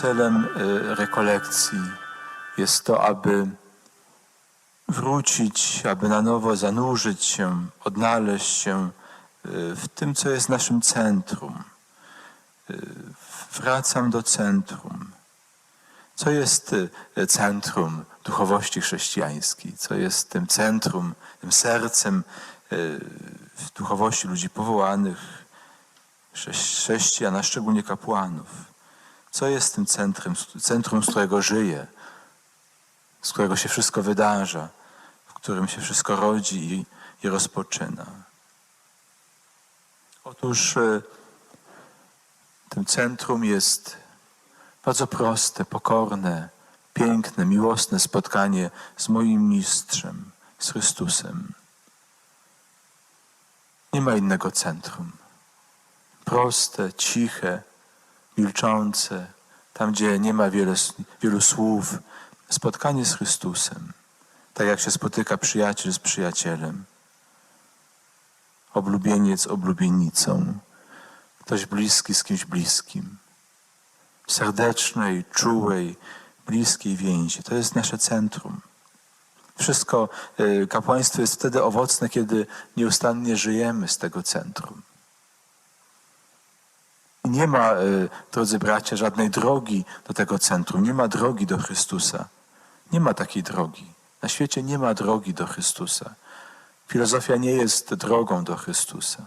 Celem y, rekolekcji jest to, aby wrócić, aby na nowo zanurzyć się, odnaleźć się y, w tym, co jest naszym centrum. Y, Wracam do centrum. Co jest centrum duchowości chrześcijańskiej? Co jest tym centrum, tym sercem duchowości ludzi powołanych, chrześ- chrześcijan, a szczególnie kapłanów? Co jest tym centrum, centrum, z którego żyję, z którego się wszystko wydarza, w którym się wszystko rodzi i, i rozpoczyna? Otóż e, tym centrum jest bardzo proste, pokorne, piękne, miłosne spotkanie z moim mistrzem, z Chrystusem. Nie ma innego centrum. Proste, ciche, milczące, tam gdzie nie ma wiele, wielu słów, spotkanie z Chrystusem, tak jak się spotyka przyjaciel z przyjacielem, oblubieniec oblubienicą, ktoś bliski z kimś bliskim, serdecznej, czułej, bliskiej więzi. To jest nasze centrum. Wszystko, y, kapłaństwo jest wtedy owocne, kiedy nieustannie żyjemy z tego centrum. Nie ma, y, drodzy bracia, żadnej drogi do tego centrum. Nie ma drogi do Chrystusa. Nie ma takiej drogi. Na świecie nie ma drogi do Chrystusa. Filozofia nie jest drogą do Chrystusa.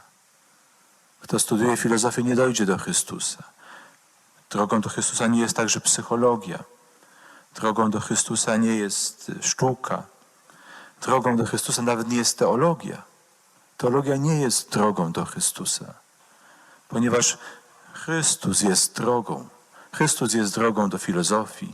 Kto studiuje filozofię, nie dojdzie do Chrystusa. Drogą do Chrystusa nie jest także psychologia. Drogą do Chrystusa nie jest sztuka. Drogą do Chrystusa nawet nie jest teologia. Teologia nie jest drogą do Chrystusa, ponieważ Chrystus jest drogą. Chrystus jest drogą do filozofii.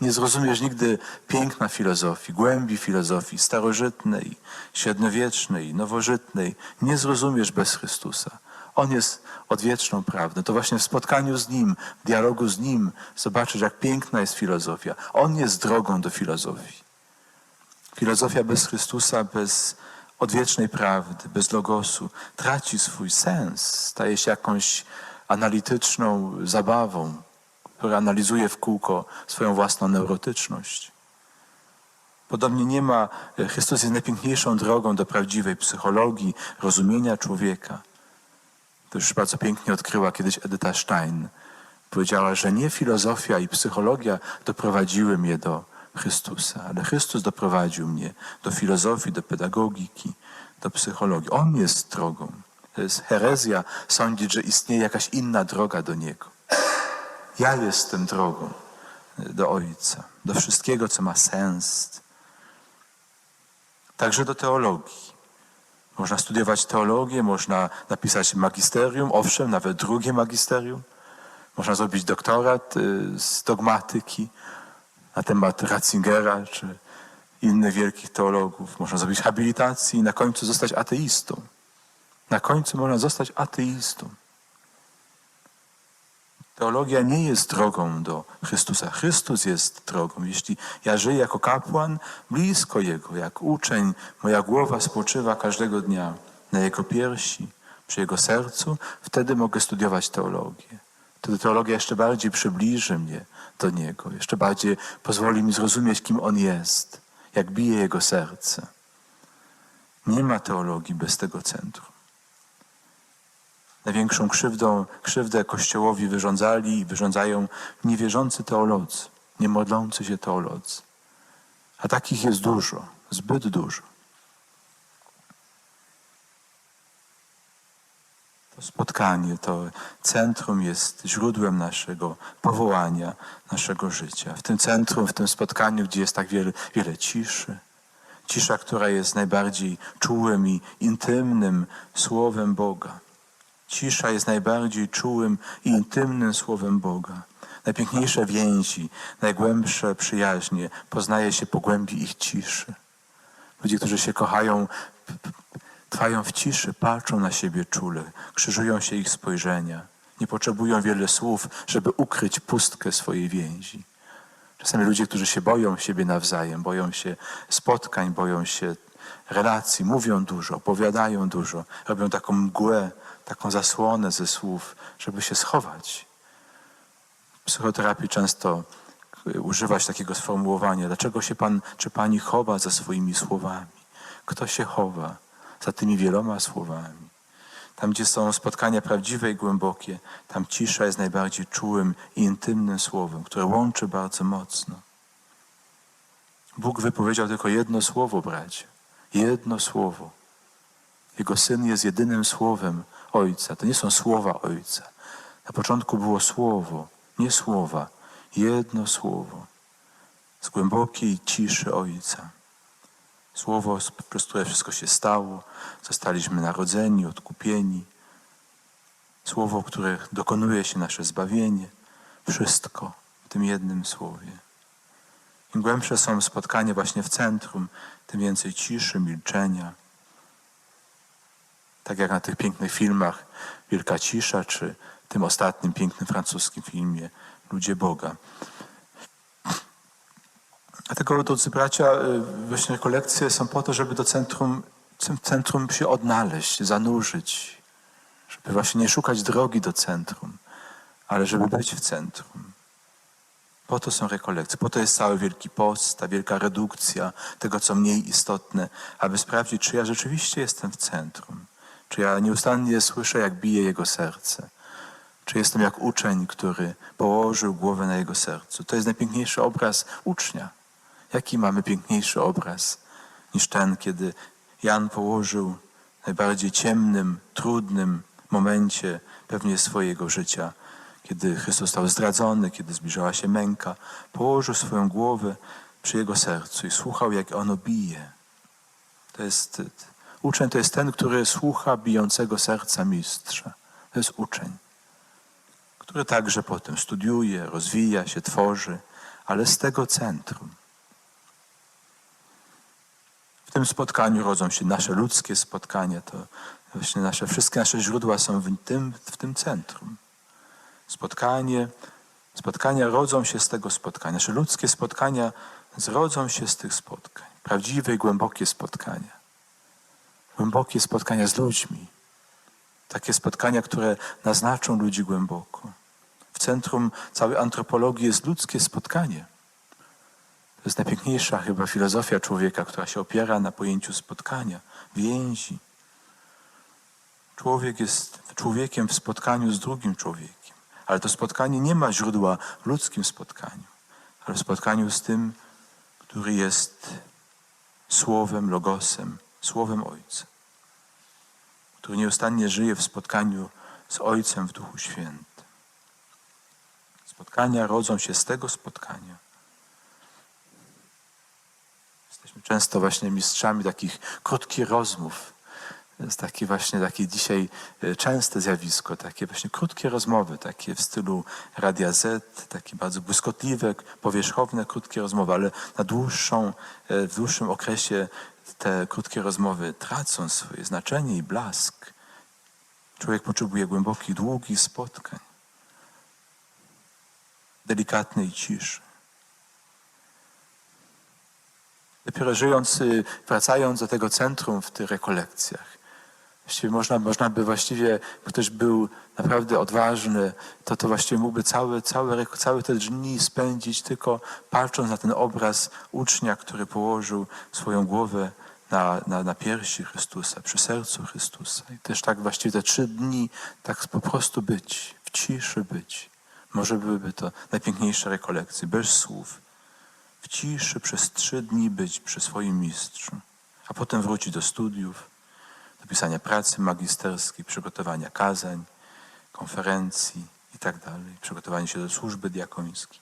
Nie zrozumiesz nigdy piękna filozofii, głębi filozofii starożytnej, średniowiecznej, nowożytnej. Nie zrozumiesz bez Chrystusa. On jest odwieczną prawdą. To właśnie w spotkaniu z Nim, w dialogu z Nim zobaczysz, jak piękna jest filozofia. On jest drogą do filozofii. Filozofia bez Chrystusa, bez odwiecznej prawdy, bez logosu, traci swój sens, staje się jakąś analityczną zabawą, która analizuje w kółko swoją własną neurotyczność. Podobnie nie ma, Chrystus jest najpiękniejszą drogą do prawdziwej psychologii, rozumienia człowieka. To już bardzo pięknie odkryła kiedyś Edyta Stein. Powiedziała, że nie filozofia i psychologia doprowadziły mnie do Chrystusa, ale Chrystus doprowadził mnie do filozofii, do pedagogiki, do psychologii. On jest drogą. To jest herezja sądzić, że istnieje jakaś inna droga do Niego. Ja jestem drogą do Ojca, do wszystkiego, co ma sens. Także do teologii. Można studiować teologię, można napisać magisterium, owszem, nawet drugie magisterium. Można zrobić doktorat y, z dogmatyki na temat Ratzingera czy innych wielkich teologów. Można zrobić habilitację i na końcu zostać ateistą. Na końcu można zostać ateistą. Teologia nie jest drogą do Chrystusa. Chrystus jest drogą. Jeśli ja żyję jako kapłan, blisko Jego, jak uczeń, moja głowa spoczywa każdego dnia na Jego piersi, przy Jego sercu, wtedy mogę studiować teologię. Wtedy teologia jeszcze bardziej przybliży mnie do Niego, jeszcze bardziej pozwoli mi zrozumieć, kim On jest, jak bije Jego serce. Nie ma teologii bez tego centrum. Największą krzywdą, krzywdę Kościołowi wyrządzali i wyrządzają niewierzący teolodzy, niemodlący się teolodzy. A takich jest dużo, zbyt dużo. To spotkanie, to centrum jest źródłem naszego powołania, naszego życia. W tym centrum, w tym spotkaniu, gdzie jest tak wiele, wiele ciszy, cisza, która jest najbardziej czułym i intymnym słowem Boga. Cisza jest najbardziej czułym i intymnym słowem Boga. Najpiękniejsze więzi, najgłębsze przyjaźnie poznaje się po głębi ich ciszy. Ludzie, którzy się kochają, trwają w ciszy, patrzą na siebie czule, krzyżują się ich spojrzenia. Nie potrzebują wiele słów, żeby ukryć pustkę swojej więzi. Czasami ludzie, którzy się boją siebie nawzajem, boją się spotkań, boją się relacji, mówią dużo, opowiadają dużo, robią taką mgłę, taką zasłonę ze słów, żeby się schować. psychoterapii często y, używać takiego sformułowania. Dlaczego się Pan czy Pani chowa za swoimi słowami? Kto się chowa za tymi wieloma słowami? Tam, gdzie są spotkania prawdziwe i głębokie, tam cisza jest najbardziej czułym i intymnym słowem, które łączy bardzo mocno. Bóg wypowiedział tylko jedno słowo, bracie. Jedno słowo. Jego syn jest jedynym słowem Ojca. To nie są słowa Ojca. Na początku było słowo, nie słowa. Jedno słowo. Z głębokiej ciszy Ojca. Słowo, przez które wszystko się stało. Zostaliśmy narodzeni, odkupieni. Słowo, które dokonuje się nasze zbawienie. Wszystko w tym jednym słowie. Im głębsze są spotkania właśnie w centrum, tym więcej ciszy, milczenia. Tak jak na tych pięknych filmach Wielka Cisza, czy tym ostatnim pięknym francuskim filmie Ludzie Boga. Dlatego, drodzy bracia, y, właśnie rekolekcje są po to, żeby do centrum, centrum się odnaleźć, zanurzyć. Żeby właśnie nie szukać drogi do centrum, ale żeby być w centrum. Po to są rekolekcje, po to jest cały Wielki Post, ta wielka redukcja tego, co mniej istotne, aby sprawdzić, czy ja rzeczywiście jestem w centrum, czy ja nieustannie słyszę, jak bije jego serce, czy jestem jak uczeń, który położył głowę na jego sercu. To jest najpiękniejszy obraz ucznia. Jaki mamy piękniejszy obraz niż ten, kiedy Jan położył w najbardziej ciemnym, trudnym momencie pewnie swojego życia kiedy Chrystus został zdradzony, kiedy zbliżała się męka, położył swoją głowę przy jego sercu i słuchał, jak ono bije. To jest, uczeń to jest ten, który słucha bijącego serca mistrza. To jest uczeń, który także potem studiuje, rozwija się, tworzy, ale z tego centrum. W tym spotkaniu rodzą się nasze ludzkie spotkania, to właśnie nasze, wszystkie nasze źródła są w tym, w tym centrum. Spotkanie, spotkania rodzą się z tego spotkania. Nasze ludzkie spotkania zrodzą się z tych spotkań. Prawdziwe i głębokie spotkania. Głębokie spotkania z ludźmi. Takie spotkania, które naznaczą ludzi głęboko. W centrum całej antropologii jest ludzkie spotkanie. To jest najpiękniejsza chyba filozofia człowieka, która się opiera na pojęciu spotkania, więzi. Człowiek jest człowiekiem w spotkaniu z drugim człowiekiem. Ale to spotkanie nie ma źródła w ludzkim spotkaniu, ale w spotkaniu z tym, który jest Słowem, Logosem, Słowem Ojca, który nieustannie żyje w spotkaniu z Ojcem w Duchu Świętym. Spotkania rodzą się z tego spotkania. Jesteśmy często właśnie mistrzami takich krótkich rozmów to jest takie właśnie takie dzisiaj e, częste zjawisko, takie właśnie krótkie rozmowy, takie w stylu Radia Z, takie bardzo błyskotliwe, powierzchowne, krótkie rozmowy, ale na dłuższą, e, w dłuższym okresie te krótkie rozmowy tracą swoje znaczenie i blask. Człowiek potrzebuje głębokich, długich spotkań, delikatnej ciszy. Dopiero żyjąc, wracając do tego centrum w tych rekolekcjach, Właściwie można, można by właściwie, ktoś był naprawdę odważny, to to właściwie mógłby całe, całe, całe te dni spędzić tylko patrząc na ten obraz ucznia, który położył swoją głowę na, na, na piersi Chrystusa, przy sercu Chrystusa. I też tak właściwie te trzy dni tak po prostu być, w ciszy być. Może byłyby to najpiękniejsze rekolekcje, bez słów. W ciszy przez trzy dni być przy swoim mistrzu, a potem wrócić do studiów, do pisania pracy magisterskiej, przygotowania kazań, konferencji itd., tak przygotowania się do służby diakońskiej.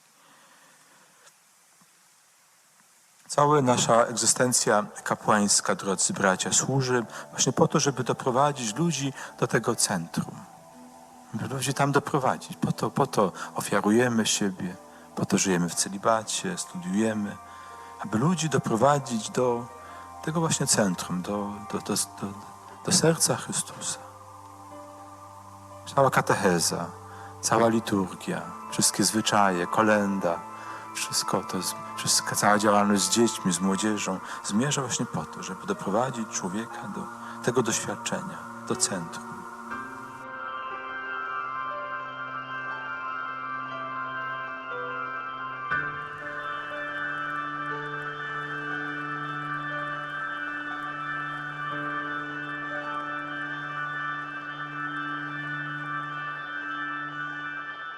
Cała nasza egzystencja kapłańska, drodzy bracia, służy właśnie po to, żeby doprowadzić ludzi do tego centrum. Żeby ludzi tam doprowadzić. Po to, po to ofiarujemy siebie, po to żyjemy w celibacie, studiujemy, aby ludzi doprowadzić do tego właśnie centrum, do, do, do, do do serca Chrystusa. Cała katecheza, cała liturgia, wszystkie zwyczaje, kolenda, wszystko to, wszystko, cała działalność z dziećmi, z młodzieżą zmierza właśnie po to, żeby doprowadzić człowieka do tego doświadczenia, do centrum.